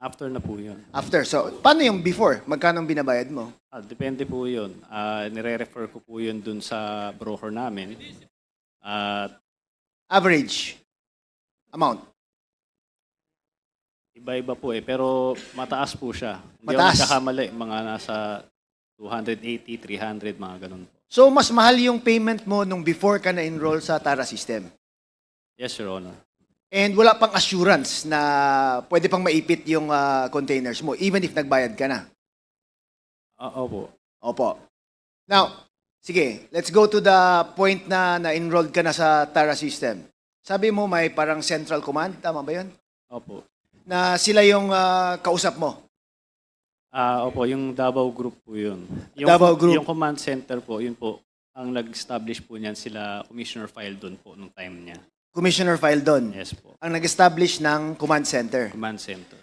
After na po yun. After. So, paano yung before? Magkano ang binabayad mo? Ah, depende po yun. Ah, nire-refer ko po yun dun sa broker namin. At Average amount. iba-iba po eh. Pero mataas po siya. Hindi Mataas? ako nagkakamali. Mga nasa 280, 300, mga ganun po. So, mas mahal yung payment mo nung before ka na-enroll sa Tara system. Yes, Your Honor. And wala pang assurance na pwede pang maipit yung ah, containers mo, even if nagbayad ka na. Ah, opo. Opo. Now, sige, let's go to the point na na-enrolled ka na sa Tara system. Sabi mo may parang central command, tama ba yun? Opo. Na sila yung ah, kausap mo. Ah, opo, yung Davao Group po yun. Yung, Davao Group. Yung command center po, yun po, ang nag-establish po niyan sila, Commissioner File doon po nung time niya. Commissioner file doon. Yes po. Ang nag-establish ng command center. Command center.